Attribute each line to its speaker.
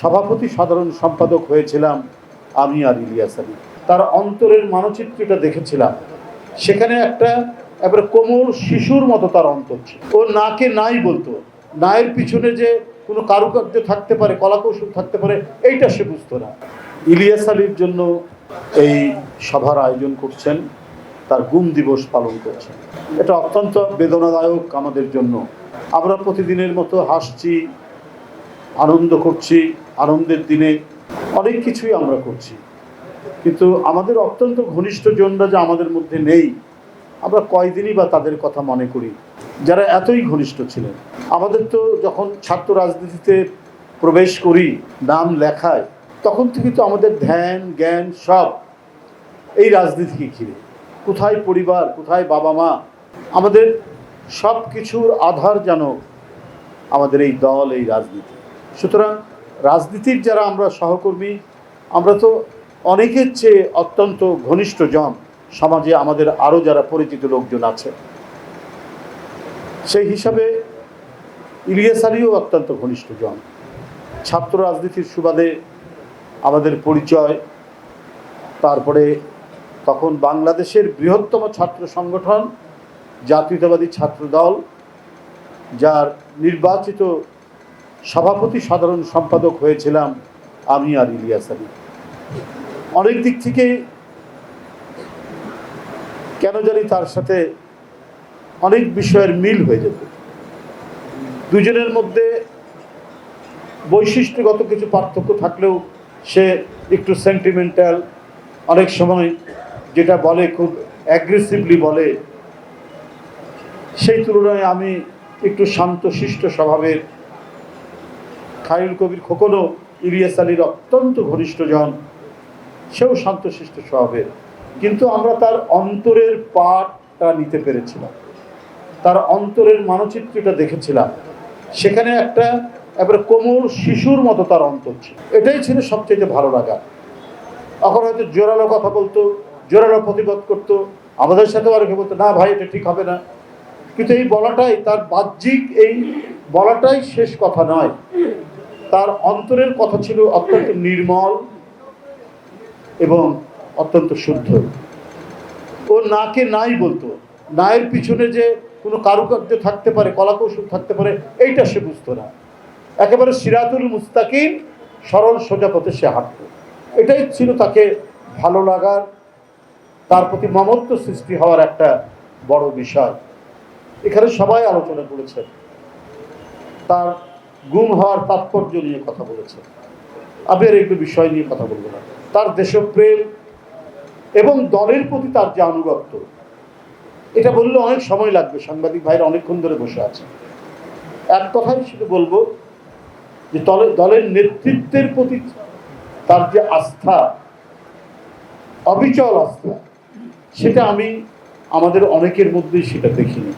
Speaker 1: সভাপতি সাধারণ সম্পাদক হয়েছিলাম আমি আর ইলিয়াস আলী। তার অন্তরের মানচিত্রটা দেখেছিলাম। সেখানে একটা এবারে কোমল শিশুর মতো তার অন্তর ছিল। ও নাকে নাই বলতো। নায়ের পিছনে যে কোনো কারুকার্য থাকতে পারে, কলাকৌশল থাকতে পারে, এইটা সে বুঝতো না। ইলিয়াস আলীর জন্য এই সভার আয়োজন করছেন, তার গুম দিবস পালন করছেন। এটা অত্যন্ত বেদনাদায়ক আমাদের জন্য। আমরা প্রতিদিনের মতো হাসছি আনন্দ করছি, আনন্দের দিনে অনেক কিছুই আমরা করছি। কিন্তু আমাদের অত্যন্ত ঘনিষ্ঠ জনরা যে আমাদের মধ্যে নেই, আমরা কয়দিনই বা তাদের কথা মনে করি। যারা এতই ঘনিষ্ঠ ছিলেন, আমাদের তো যখন ছাত্র রাজনীতিতে প্রবেশ করি, নাম লেখায়, তখন থেকে তো আমাদের ধ্যান, জ্ঞান সব এই রাজনীতিকে ঘিরে। কোথায় পরিবার, কোথায় বাবা মা আমাদের সব কিছুর আধার যেন আমাদের এই দল, এই রাজনীতি। সুতরাং রাজনীতির যারা আমরা সহকর্মী, আমরা তো অনেকের চেয়ে অত্যন্ত ঘনিষ্ঠ জন, সমাজে আমাদের আরও যারা পরিচিত লোকজন আছে। সেই হিসাবে ইলিয়াস আলীও অত্যন্ত ঘনিষ্ঠ জন। ছাত্র রাজনীতির সুবাদে আমাদের পরিচয়। তারপরে তখন বাংলাদেশের বৃহত্তম ছাত্র সংগঠন, জাতীয়তাবাদী ছাত্র দল, যার নির্বাচিত সভাপতি সাধারণ সম্পাদক হয়েছিলাম আমি আর ইলিয়াস আলী। অনেক দিক থেকে কেন জানি তার সাথে অনেক বিষয়ের মিল হয়ে যেত। দুজনের মধ্যে বৈশিষ্ট্যগত কিছু পার্থক্য থাকলেও সে একটু সেন্টিমেন্টাল অনেক সময় যেটা বলে খুব অ্যাগ্রেসিভলি বলে, সেই তুলনায় আমি একটু শান্তশিষ্ট স্বভাবের খায়রুল কবির খোকনও ইলিয়াস আলীর অত্যন্ত ঘনিষ্ঠজন সেও শান্তশিষ্ট স্বভাবের। কিন্তু আমরা তার অন্তরের পাঠটা নিতে পেরেছিলাম। তার অন্তরের মানচিত্রটা দেখেছিলাম। সেখানে একটা এবারে কোমল শিশুর মতো তার অন্তর ছিল। এটাই ছিল সবচেয়ে ভালো লাগা। এখন হয়তো জোরালো কথা বলতো, জোরালো প্রতিবাদ করতো, আমাদের আর কেউ বলতো, না ভাই, এটা ঠিক হবে না। কিন্তু এই বলাটাই তার বাহ্যিক এই বলাটাই শেষ কথা নয়। তার অন্তরের কথা ছিল অত্যন্ত নির্মল এবং অত্যন্ত শুদ্ধ। ও নাকে নাই বলতো। নায়ের পিছনে যে কোনো কারুকার্য থাকতে পারে, কলাকৌশল থাকতে পারে, এইটা সে বুঝতো না। একেবারে সিরাতুল মুস্তাকিম, সরল সোজা পথে সে হাঁটত। এটাই ছিল তাকে ভালো লাগার, তার প্রতি মমত্ব সৃষ্টি হওয়ার একটা বড় বিষয়। এখানে সবাই আলোচনা করেছেন তার গুম হওয়ার তাৎপর্য নিয়ে কথা বলেছে। আমি আর একটু বিষয় নিয়ে কথা বলব না। তার দেশপ্রেম এবং দলের প্রতি তার যে আনুগত্য, এটা বললে অনেক সময় লাগবে। সাংবাদিক ভাইরা অনেকক্ষণ ধরে বসে আছে। এক কথাই শুধু বলব যে দলের দলের নেতৃত্বের প্রতি তার যে আস্থা, অবিচল আস্থা, সেটা আমি আমাদের অনেকের মধ্যেই সেটা দেখিনি।